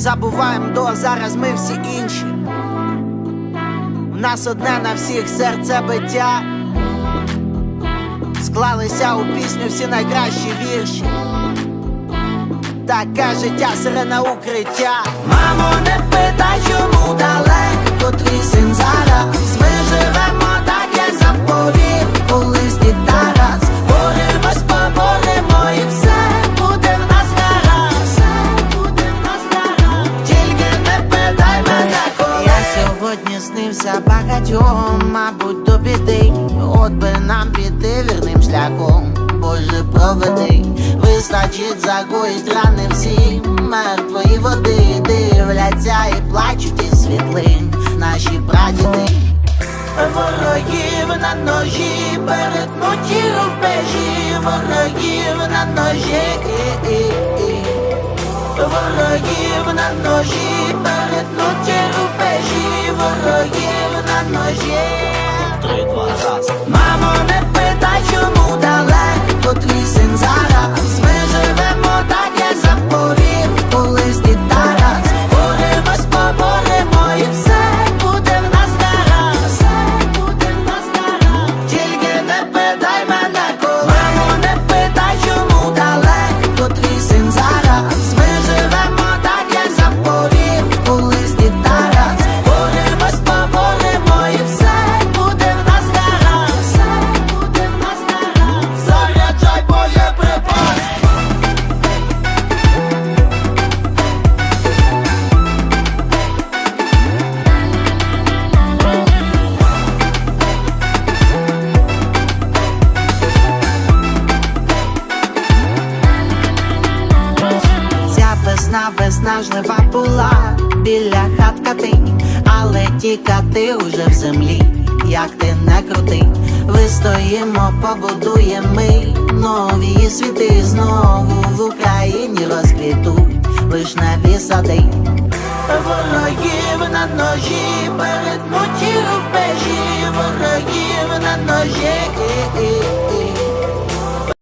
Забуваємо до зараз ми всі інші. У нас одне на всіх серце биття. Склалися у пісню всі найкращі вірші. Таке життя сирена укриття. Мамо, не питай, чому далеко твій син зараз. Сьогодні багатьом, мабуть, до біди. От би нам піти вірним шляхом. Боже, проведи, вистачить загоїть рани всі мертвої води дивляться і плачуть із світлин наші прадіди. Ворогів на ножі, перетнуті рубежі, ворогів на ножі, ворогів на ножі, перетнуті рубежі, ворогів ножі. Три, два, раз. Мамо, не Ця весна, жлива була біля хат катинь, але ті кати уже в землі, як ти не крути, вистоїмо, побудуємо ми нові світи знову в Україні розквітуть вишневі сади. Ворогів на ножі, перед перетнуті рубежі, ворогів на ножі.